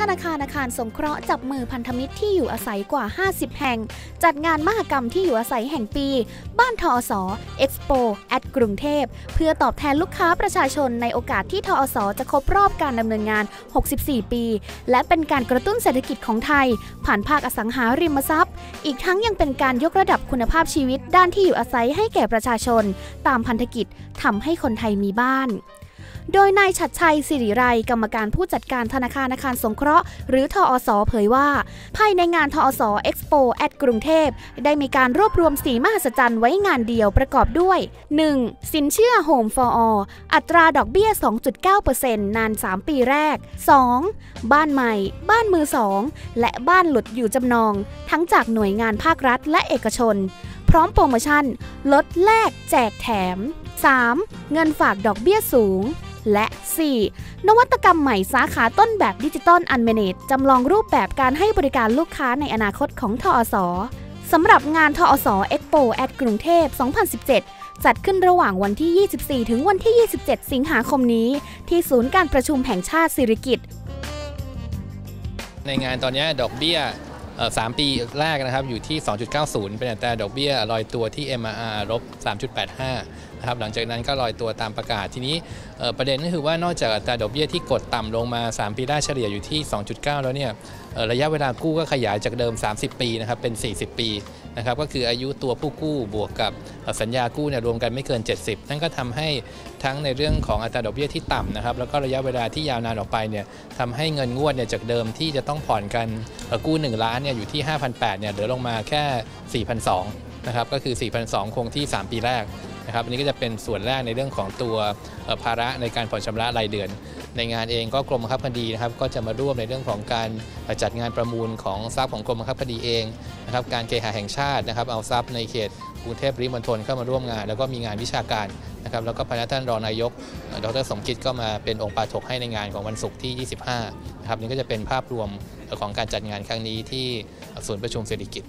ธนาคารอาคารสงเคราะห์จับมือพันธมิตรที่อยู่อาศัยกว่า 50 แห่ง จัดงานมหกรรมที่อยู่อาศัยแห่งปี บ้านทอสเอ็กซ์โปแอดกรุงเทพ เพื่อตอบแทนลูกค้าประชาชนในโอกาสที่ทอสจะครบรอบการดำเนินงาน 64 ปี และเป็นการกระตุ้นเศรษฐกิจของไทย ผ่านภาคอสังหาริมทรัพย์ อีกทั้งยังเป็นการยกระดับคุณภาพชีวิตด้านที่อยู่อาศัยให้แก่ประชาชน ตามพันธกิจทำให้คนไทยมีบ้าน โดยนายชัดชัยสิริไร กรรมการผู้จัดการธนาคารอาคารสงเคราะห์ หรือทอสเผยว่า ภายในงานทอสเอ็กซ์โปแอดกรุงเทพ ได้มีการรวบรวมสีมหัศจรรย์ไว้งานเดียวประกอบด้วย 1. สินเชื่อ Home for All อัตราดอกเบี้ย 2.9%นาน 3 ปีแรก 2. บ้านใหม่ บ้านมือ2และบ้านหลุดอยู่จำนอง ทั้งจากหน่วยงานภาครัฐและเอกชน พร้อมโปรโมชั่น ลดแลกแจกแถม 3. เงินฝากดอกเบี้ยสูง และ 4. นวัตกรรมใหม่สาขาต้นแบบดิจิตอลอันเมเนจจำลองรูปแบบการให้บริการลูกค้าในอนาคตของทอสสำหรับงานทอสเอ็กโปแอดกรุงเทพ 2017จัดขึ้นระหว่างวันที่ 24 ถึงวันที่ 27 สิงหาคมนี้ ที่ศูนย์การประชุมแห่งชาติสิริกิติ์ในงานตอนนี้ดอกเบี้ย 3 ปีแรกนะครับอยู่ที่ 2.90 เป็นอัตราดอกเบี้ยลอยตัวที่ MRR ลบ 3.85 นะครับหลังจากนั้นก็ลอยตัวตามประกาศทีนี้ประเด็นก็คือว่านอกจากอัตราดอกเบี้ยที่กดต่ำลงมา 3 ปีแรกเฉลี่ยอยู่ที่ 2.9 แล้วเนี่ยระยะเวลากู้ก็ขยายจากเดิม 30 ปีนะครับเป็น 40 ปีนะครับก็คืออายุตัวผู้กู้บวกกับสัญญากู้เนี่ยรวมกันไม่เกิน 70 นั่นก็ทำให้ ทั้งในเรื่องของอัตราดอกเบี้ยที่ต่ำนะครับแล้วก็ระยะเวลาที่ยาวนานออกไปเนี่ยทำให้เงินงวดเนี่ยจากเดิมที่จะต้องผ่อนกันกู้ 1 ล้านเนี่ยอยู่ที่ 5,800เนี่ยเหลือลงมาแค่ 4,200นะครับก็คือ 4,200 คงที่ 3 ปีแรกนะครับอันนี้ก็จะเป็นส่วนแรกในเรื่องของตัวภาระในการผ่อนชำระรายเดือน ในงานเองก็กรมบังคับคดีนะครับก็จะมาร่วมในเรื่องของการจัดงานประมูลของทรัพย์ของกรมบังคับคดีเองนะครับการเคหะแห่งชาตินะครับเอาทรัพย์ในเขต กรุงเทพริมณฑลเข้ามาร่วมงาน แล้วก็มีงานวิชาการนะครับแล้วก็พนักท่านรองนายก ดรสมคิดก็มาเป็นองค์ปาถกให้ในงานของวันศุกร์ที่ 25นะครับนี่ก็จะเป็นภาพรวมของการจัดงานครั้งนี้ที่ศูนย์ประชุมเศรษฐกิจ